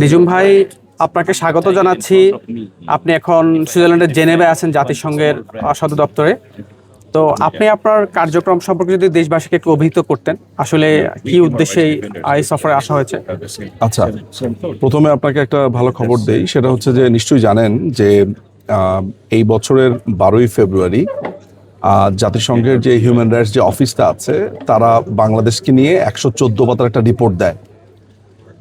নিজুম ভাই, আপনাকে স্বাগত জানাচ্ছি। আপনি এখন সুইজারল্যান্ডের জেনেভে আছেন, জাতিসংঘের সদর দপ্তরে। তো আপনি আপনার কার্যক্রম সম্পর্কে যদি দেশবাসীকে একটু অভিহিত করতেন, আসলে কি উদ্দেশ্যে এই- সফরে আসা হয়েছে? আচ্ছা প্রথমে আপনাকে একটা ভালো খবর দেই, সেটা হচ্ছে যে নিশ্চয়ই জানেন যে এই বছরের বারোই ফেব্রুয়ারি জাতিসংঘের যে হিউম্যান রাইটস যে অফিসটা আছে, তারা বাংলাদেশকে নিয়ে একশো চোদ্দ পাতার একটা রিপোর্ট দেয়।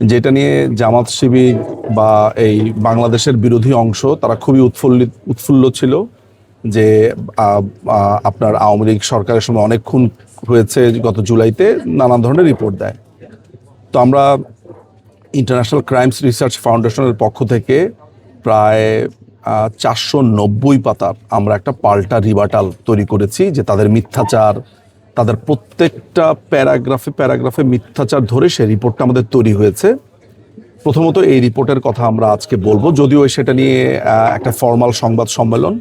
যেটা নিয়ে জামাত শিবির বা এই বাংলাদেশের বিরোধী অংশ, তারা খুবই উৎফুল্লিত উৎফুল্ল ছিল যে আপনার আওয়ামী লীগ সরকারের সময় অনেক খুন হয়েছে গত জুলাইতে নানা ধরনের রিপোর্ট দেয়। তো আমরা ইন্টারন্যাশনাল ক্রাইমস রিসার্চ ফাউন্ডেশনের পক্ষ থেকে প্রায় চারশো নব্বই পাতার আমরা একটা পাল্টা রিবাটাল তৈরি করেছি যে তাদের মিথ্যাচার তাদের প্রত্যেকটা প্যারাগ্রাফে প্যারাগ্রাফে মিথ্যাচার ধরে সেই রিপোর্টটা আমাদের তৈরি হয়েছে। প্রথমত এই রিপোর্টের কথা আমরা আজকে বলব। যদিও সেটা নিয়ে একটা ফর্মাল সংবাদ সম্মেলন।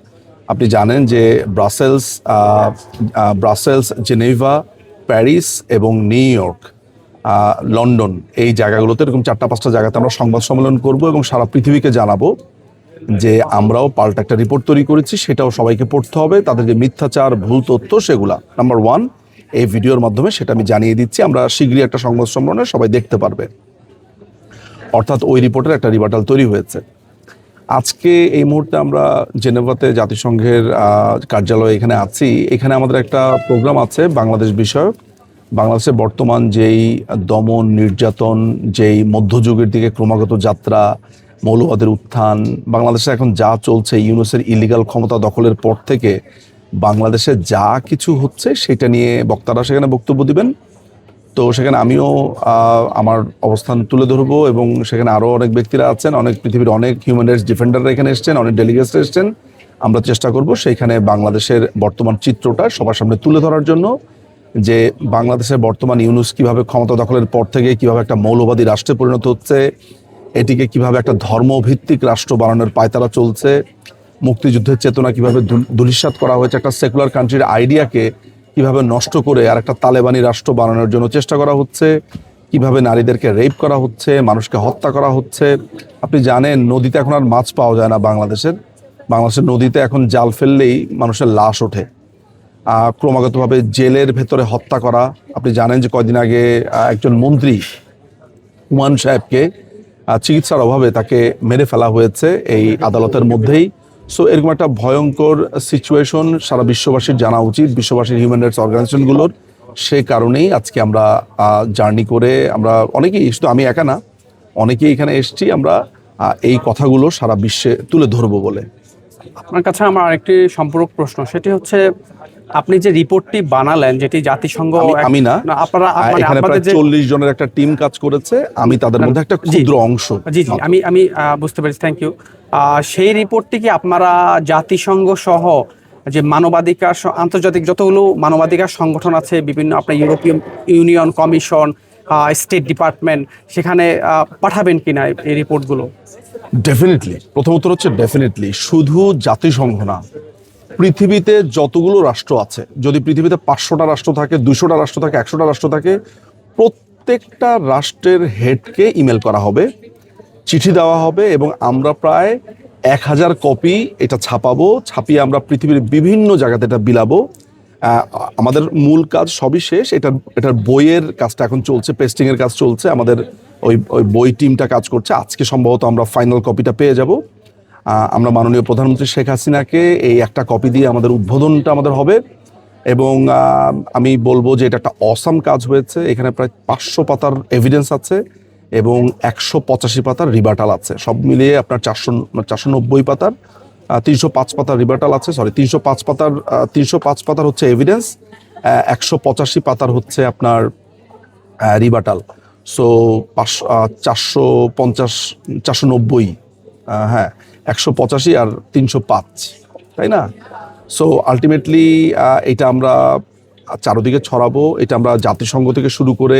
আপনি জানেন যে ব্রাসেলস ব্রাসেলস, জেনেভা, প্যারিস এবং নিউ ইয়র্ক লন্ডন এই জায়গাগুলোতে এরকম চারটা, পাঁচটা জায়গাতে আমরা সংবাদ সম্মেলন করব এবং সারা পৃথিবীকে জানাব যে আমরাও পাল্টা একটা রিপোর্ট তৈরি করেছি, সেটাও সবাইকে পড়তে হবে। তাদের যে মিথ্যাচার, ভুল তথ্য, সেগুলা। নাম্বার ওয়ান এই ভিডিওর মাধ্যমে সেটা আমি জানিয়ে দিচ্ছি। আমরা শীঘ্রই একটা সংবাদ সম্মেলনে সবাই দেখতে পারবে। অর্থাৎ ওই রিপোর্টের একটা রিবাটাল তৈরি হয়েছে। আজকে এই মুহূর্তে আমরা জেনেভাতে জাতিসংঘের কার্যালয়ে এখানে আছি। এখানে আমাদের একটা প্রোগ্রাম আছে, বাংলাদেশ বিষয়ক। বাংলাদেশে বর্তমান যেই দমন, নির্যাতন, যেই মধ্যযুগের দিকে ক্রমাগত যাত্রা, মৌলবাদের উত্থান, বাংলাদেশে এখন যা চলছে, ইউনুসের ইলিগাল ক্ষমতা দখলের পর থেকে বাংলাদেশে যা কিছু হচ্ছে সেটা নিয়ে বক্তারা সেখানে বক্তব্য দিবেন। তো সেখানে আমিও আমার অবস্থান তুলে ধরবো এবং সেখানে আরও অনেক ব্যক্তিরা আছেন, অনেক পৃথিবীর অনেক হিউম্যান রাইটস ডিফেন্ডাররা এখানে এসছেন, অনেক ডেলিগেটস এসছেন। আমরা চেষ্টা করব সেইখানে বাংলাদেশের বর্তমান চিত্রটা সবার সামনে তুলে ধরার জন্য, যে বাংলাদেশের বর্তমান ইউনুস কীভাবে ক্ষমতা দখলের পর থেকে কীভাবে একটা মৌলবাদী রাষ্ট্রে পরিণত হচ্ছে, এটিকে কীভাবে একটা ধর্মভিত্তিক রাষ্ট্র বানানোর পায়তারা চলছে মুক্তিযুদ্ধের চেতনা কীভাবে দুলিশাত করা হয়েছে, একটা সেকুলার কান্ট্রির আইডিয়াকে কীভাবে নষ্ট করে আর একটা তালেবানি রাষ্ট্র বানানোর জন্য চেষ্টা করা হচ্ছে, কীভাবে নারীদেরকে রেপ করা হচ্ছে, মানুষকে হত্যা করা হচ্ছে। আপনি জানেন, নদীতে এখন আর মাছ পাওয়া যায় না বাংলাদেশের। বাংলাদেশের নদীতে এখন জাল ফেললেই মানুষের লাশ ওঠে। ক্রমাগতভাবে জেলের ভেতরে হত্যা করা। আপনি জানেন যে কয়দিন আগে একজন মন্ত্রী হুমায়ুন সাহেবকে চিকিৎসার অভাবে তাকে মেরে ফেলা হয়েছে এই আদালতের মধ্যেই। সো এরকম একটা ভয়ঙ্কর সিচুয়েশন সারা বিশ্ববাসীর জানা উচিত বিশ্ববাসীর হিউম্যান রাইটস অর্গানাইজেশনগুলোর সে কারণেই আজকে আমরা জার্নি করে আমরা অনেকেই শুধু আমি একা না অনেকেই এখানে এসেছি আমরা এই কথাগুলো সারা বিশ্বে তুলে ধরবো বলে। আপনার কাছে আমার আরেকটি সম্পূরক প্রশ্ন সেটি হচ্ছে আপনি যে রিপোর্টটি বানালেন যেটি জাতিসংঘ আমি- না। আপনারা মানে এখানে প্রায় চল্লিশ জনের একটা টিম কাজ করেছে আমি তাদের মধ্যে একটা ক্ষুদ্র অংশ জি জি আমি আমি বুঝতে পেরেছি থ্যাংক ইউ সেই রিপোর্টটি কি আপনারা জাতিসংঘ সহ যে মানবাধিকার আন্তর্জাতিক যতগুলো মানবাধিকার সংগঠন আছে, বিভিন্ন আপনার ইউরোপীয় ইউনিয়ন কমিশন স্টেট ডিপার্টমেন্ট, সেখানে পাঠাবেন কিনা এই- এই রিপোর্টগুলো? ডেফিনেটলি প্রথম উত্তর হচ্ছে ডেফিনেটলি শুধু জাতিসংঘ না, পৃথিবীতে যতগুলো রাষ্ট্র আছে, যদি পৃথিবীতে পাঁচশোটা রাষ্ট্র থাকে দুশোটা রাষ্ট্র থাকে, একশোটা রাষ্ট্র থাকে, প্রত্যেকটা রাষ্ট্রের হেডকে ইমেল করা হবে। চিঠি দেওয়া হবে এবং আমরা প্রায় এক হাজার কপি এটা ছাপাবো, ছাপিয়ে আমরা পৃথিবীর বিভিন্ন জায়গাতে এটা বিলাবো। আমাদের মূল কাজ সবই শেষ। এটার এটার বইয়ের কাজটা এখন চলছে পেস্টিংয়ের কাজ চলছে। আমাদের ওই ওই বই টিমটা কাজ করছে। আজকে সম্ভবত আমরা ফাইনাল কপিটা পেয়ে যাব। আমরা মাননীয় প্রধানমন্ত্রী শেখ হাসিনাকে এই একটা কপি দিয়ে আমাদের উদ্বোধনটা আমাদের হবে। এবং আমি বলব যে এটা একটা অসাম কাজ হয়েছে। এখানে প্রায় পাঁচশো পাতার এভিডেন্স আছে। এবং একশো পঁচাশি পাতার রিবাটাল আছে। সব মিলিয়ে আপনার চারশো চারশো নব্বই পাতার তিনশো পাঁচ পাতার রিবাটাল আছে। সরি তিনশো পাঁচ পাতার তিনশো পাঁচ পাতার হচ্ছে এভিডেন্স একশো পঁচাশি পাতার হচ্ছে আপনার রিবাটাল। সো পাঁচশো চারশো পঞ্চাশ, চারশো নব্বই হ্যাঁ একশো পঁচাশি আর তিনশো পাঁচ, তাই না? সো আলটিমেটলি এটা আমরা চারোদিকে ছড়াবো, এটা আমরা জাতিসংঘ থেকে শুরু করে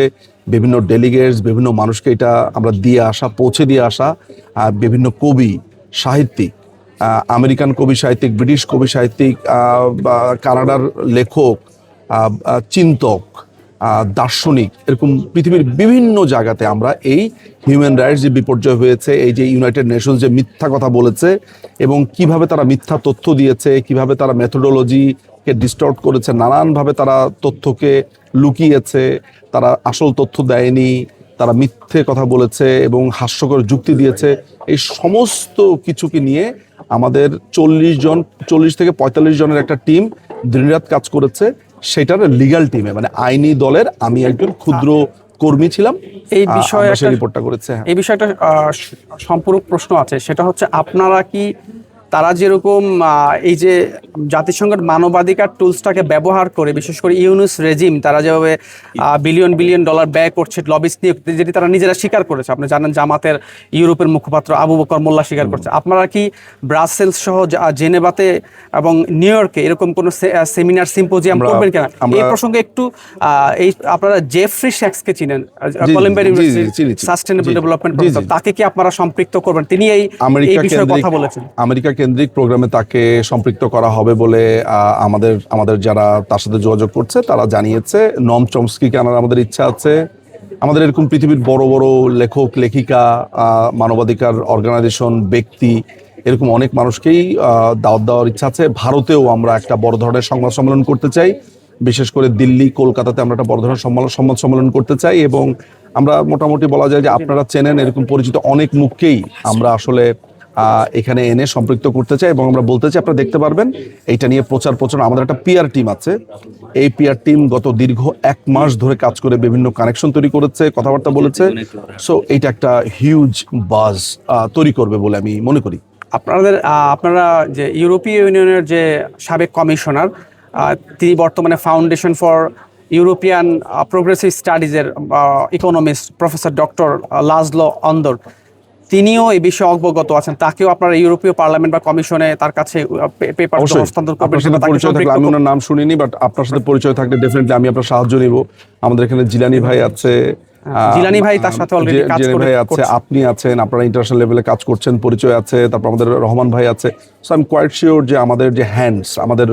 বিভিন্ন ডেলিগেটস বিভিন্ন মানুষকে এটা আমরা দিয়ে আসা, পৌঁছে দিয়ে আসা বিভিন্ন কবি, সাহিত্যিক আমেরিকান কবি সাহিত্যিক, ব্রিটিশ কবি সাহিত্যিক কানাডার লেখক চিন্তক দার্শনিক, এরকম পৃথিবীর বিভিন্ন জায়গাতে আমরা এই হিউম্যান রাইটস যে বিপর্যয় হয়েছে, এই যে ইউনাইটেড নেশনস যে মিথ্যা কথা বলেছে এবং কীভাবে তারা মিথ্যা তথ্য দিয়েছে, কীভাবে তারা মেথোডোলজিকে ডিস্টর্ট করেছে নানানভাবে তারা তথ্যকে লুকিয়েছে তারা আসল তথ্য দেয়নি তারা মিথ্যে কথা বলেছে এবং হাস্যকর যুক্তি দিয়েছে। এই সমস্ত কিছুকে নিয়ে আমাদের চল্লিশ জন চল্লিশ থেকে পঁয়তাল্লিশ জনের একটা টিম দিনরাত কাজ করেছে। সেটার লিগ্যাল টিমে মানে আইনি দলের আমি একজন ক্ষুদ্র কর্মী ছিলাম। এই বিষয়ে রিপোর্টটা করেছে হ্যাঁ। এই বিষয়ে একটা সম্পূরক প্রশ্ন আছে সেটা হচ্ছে আপনারা কি তারা যেরকম এই যে জাতিসংঘের মানবাধিকার টুলসটাকে ব্যবহার করে বিশেষ করে ইউনুস রেজিম তারা যেভাবে বিলিয়ন বিলিয়ন ডলার ব্যয় করছে লবিস নিয়ে যেটি তারা নিজেরা স্বীকার করেছে। আপনি জানেন জামাতের ইউরোপের মুখপাত্র আবু বকর মোল্লা স্বীকার করছে। আপনারা কি ব্রাসেলস সহ জা- জেনেভাতে এবং নিউ ইয়র্কে এরকম কোনো সেমিনার সিম্পোজিয়াম করবেন কিনা? এই প্রসঙ্গে একটু আহ, এই আপনারা জেফ্রি শ্যাক্সকে চিনেন কলম্বিয়া ইউনিভার্সিটি। Sustainable development. তাকে কি আপনারা সম্পৃক্ত করবেন? তিনি এই এই বিষয়ে কথা বলেছেন। আমেরিকা কেন্দ্রিক প্রোগ্রামে তাকে সম্পৃক্ত করা হবে বলে আমাদের আমাদের যারা তার সাথে যোগাযোগ করছে, তারা জানিয়েছে। নম চমস্কিকে আনার আমাদের ইচ্ছা আছে। আমাদের এরকম পৃথিবীর বড় বড় লেখক, লেখিকা মানবাধিকার অর্গানাইজেশন, ব্যক্তি, এরকম অনেক মানুষকেই দাওয়াত দেওয়ার ইচ্ছা আছে। ভারতেও আমরা একটা বড় ধরনের সংবাদ সম্মেলন করতে চাই। বিশেষ করে দিল্লি, কলকাতাতে আমরা একটা বড় ধরনের সম্মেলন- সংবাদ সম্মেলন করতে চাই এবং আমরা মোটামুটি বলা যায় যে আপনারা চেনেন, এরকম পরিচিত অনেক মুখকেই আমরা আসলে এখানে এনে সম্পৃক্ত করতে চাই এবং আমরা বলতে চাই, আপনারা দেখতে পারবেন, এইটা নিয়ে প্রচার প্রচার, আমাদের একটা পিআর টিম আছে। এই পিআর টিম গত দীর্ঘ এক মাস ধরে কাজ করে বিভিন্ন কানেকশন তৈরি করেছে, কথাবার্তা বলেছে। সো এইটা একটা হিউজ বাজ তৈরি করবে বলে আমি মনে করি। আপনাদের আপনারা যে ইউরোপীয় ইউনিয়নের যে সাবেক কমিশনার তিনি বর্তমানে foundation for European progressive স্টাডিজের economist professor doctor Laszlo Andor তিনিও এই বিষয়ে অবগত আছেন। তাকেও আপনারা ইউরোপীয় পার্লামেন্ট বা কমিশনে তার কাছে পেপার হস্তান্তর করবেন পরিচয় থাকলে আমি ওনার নাম শুনিনি বাট আপনার সাথে পরিচয় থাকলে ডেফিনেটলি আমি আপনার সাহায্য নিব। আমাদের এখানে জিলানি ভাই আছে জিলানি ভাই তার সাথে জি- কাজ করে- আছে আপনি আছেন আপনারা ইন্টারন্যাশনাল লেভেলে কাজ করছেন পরিচয় আছে তারপর আমাদের রহমান ভাই আছে। So I am quite sure যে আমাদের যে হ্যান্ডস আমাদের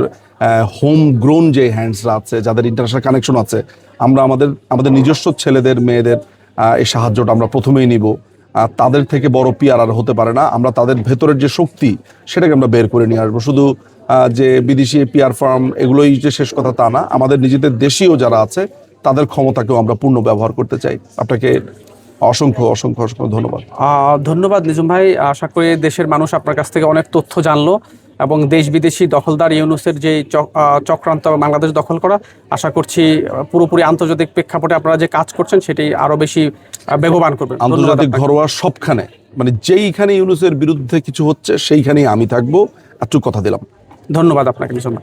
হোম গ্রোন যে হ্যান্ডসরা আছে যাদের ইন্টারন্যাশনাল কানেকশন আছে আমরা আমাদের আমাদের নিজস্ব ছেলেদের মেয়েদের এই সাহায্যটা আমরা প্রথমেই নিব। তাদের থেকে বড় পিয়ার আর হতে পারে না। আমরা তাদের ভেতরের যে শক্তি, সেটাকে আমরা বের করে নিয়ে আসব। শুধু যে বিদেশি পিয়ার ফার্ম, এগুলোই যে শেষ কথা তা না। আমাদের নিজেদের দেশীয় যারা আছে, তাদের ক্ষমতাকেও আমরা পূর্ণ ব্যবহার করতে চাই। আপনাকে অসংখ্য অসংখ্য অসংখ্য ধন্যবাদ। ধন্যবাদ নিজুম ভাই। আশা করি দেশের মানুষ আপনার কাছ থেকে অনেক তথ্য জানলো। এবং দেশ বিদেশি দখলদার ইউনুসের যে চক- চক্রান্ত বাংলাদেশ দখল করা আশা করছি পুরোপুরি আন্তর্জাতিক প্রেক্ষাপটে আপনারা যে কাজ করছেন সেটি আরও বেশি বেগবান করবেন আন্তর্জাতিক ঘরোয়া সবখানে মানে যেইখানে ইউনুসের বিরুদ্ধে কিছু হচ্ছে সেইখানেই আমি থাকব। একটু কথা দিলাম। ধন্যবাদ আপনাকে মিশন